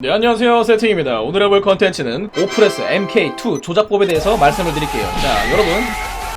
네 안녕하세요. 세팅입니다. 오늘 해볼 컨텐츠는 오프레스 MK2 조작법에 대해서 말씀을 드릴게요. 자 여러분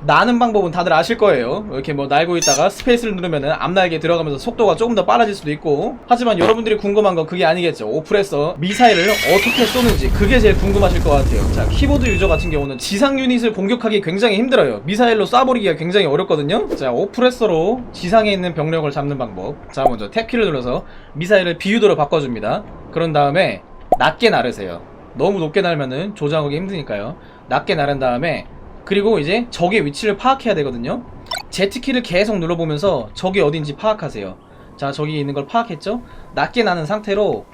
나는 방법은 다들 아실 거예요. 이렇게 뭐 날고 있다가 스페이스를 누르면은 앞날개 들어가면서 속도가 조금 더 빨라질 수도 있고 하지만 여러분들이 궁금한 건 그게 아니겠죠. 오프레서 미사일을 어떻게 쏘는지 그게 제일 궁금하실 것 같아요. 자 키보드 유저 같은 경우는 지상 유닛을 공격하기 굉장히 힘들어요. 미사일로 쏴버리기가 굉장히 어렵거든요. 자 오프레서로 지상에 있는 병력을 잡는 방법. 자 먼저 탭키를 눌러서 미사일을 비유도로 바꿔줍니다 그런 다음에 낮게 나르세요. 너무 높게 날면은 조작하기 힘드니까요. 낮게 나른 다음에 그리고 이제 적의 위치를 파악해야 되거든요. Z키를 계속 눌러보면서 적이 어딘지 파악하세요. 자 저기 있는 걸 파악했죠? 낮게 나는 상태로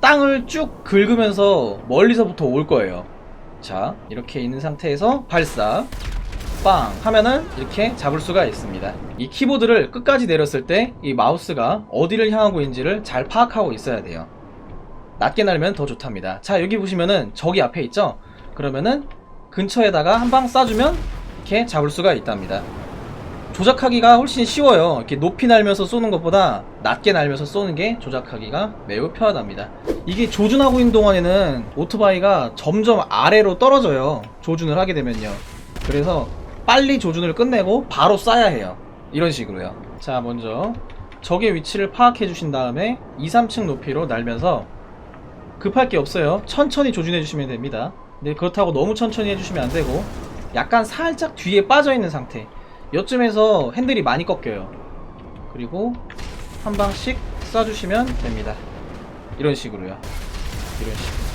땅을 쭉 긁으면서 멀리서부터 올 거예요. 자 이렇게 있는 상태에서 발사. 빵! 하면은 이렇게 잡을 수가 있습니다. 이 키보드를 끝까지 내렸을 때 이 마우스가 어디를 향하고 있는지를 잘 파악하고 있어야 돼요 낮게 날면 더 좋답니다. 자 여기 보시면은 적이 앞에 있죠? 그러면은 근처에다가 한 방 쏴주면 이렇게 잡을 수가 있답니다. 조작하기가 훨씬 쉬워요. 이렇게 높이 날면서 쏘는 것보다 낮게 날면서 쏘는 게 조작하기가 매우 편하답니다. 이게 조준하고 있는 동안에는 오토바이가 점점 아래로 떨어져요. 조준을 하게 되면요. 그래서 빨리 조준을 끝내고 바로 쏴야 해요. 이런 식으로요. 자 먼저 적의 위치를 파악해 주신 다음에 2, 3층 높이로 날면서 급할 게 없어요. 천천히 조준해 주시면 됩니다. 근데 그렇다고 너무 천천히 해주시면 안 되고 약간 살짝 뒤에 빠져 있는 상태. 요쯤에서 핸들이 많이 꺾여요. 그리고 한 방씩 쏴주시면 됩니다. 이런 식으로요. 이런 식으로.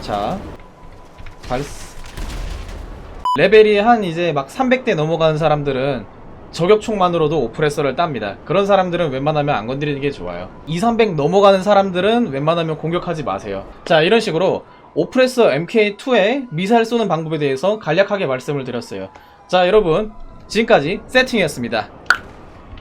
자, 발스. 레벨이 한 이제 막 300대 넘어가는 사람들은 저격총만으로도 오프레서를 땁니다. 그런 사람들은 웬만하면 안 건드리는 게 좋아요. 2, 300 넘어가는 사람들은 웬만하면 공격하지 마세요. 자, 이런 식으로 오프레서 MK2의 미사일 쏘는 방법에 대해서 간략하게 말씀을 드렸어요. 자, 여러분. 지금까지 세팅이었습니다.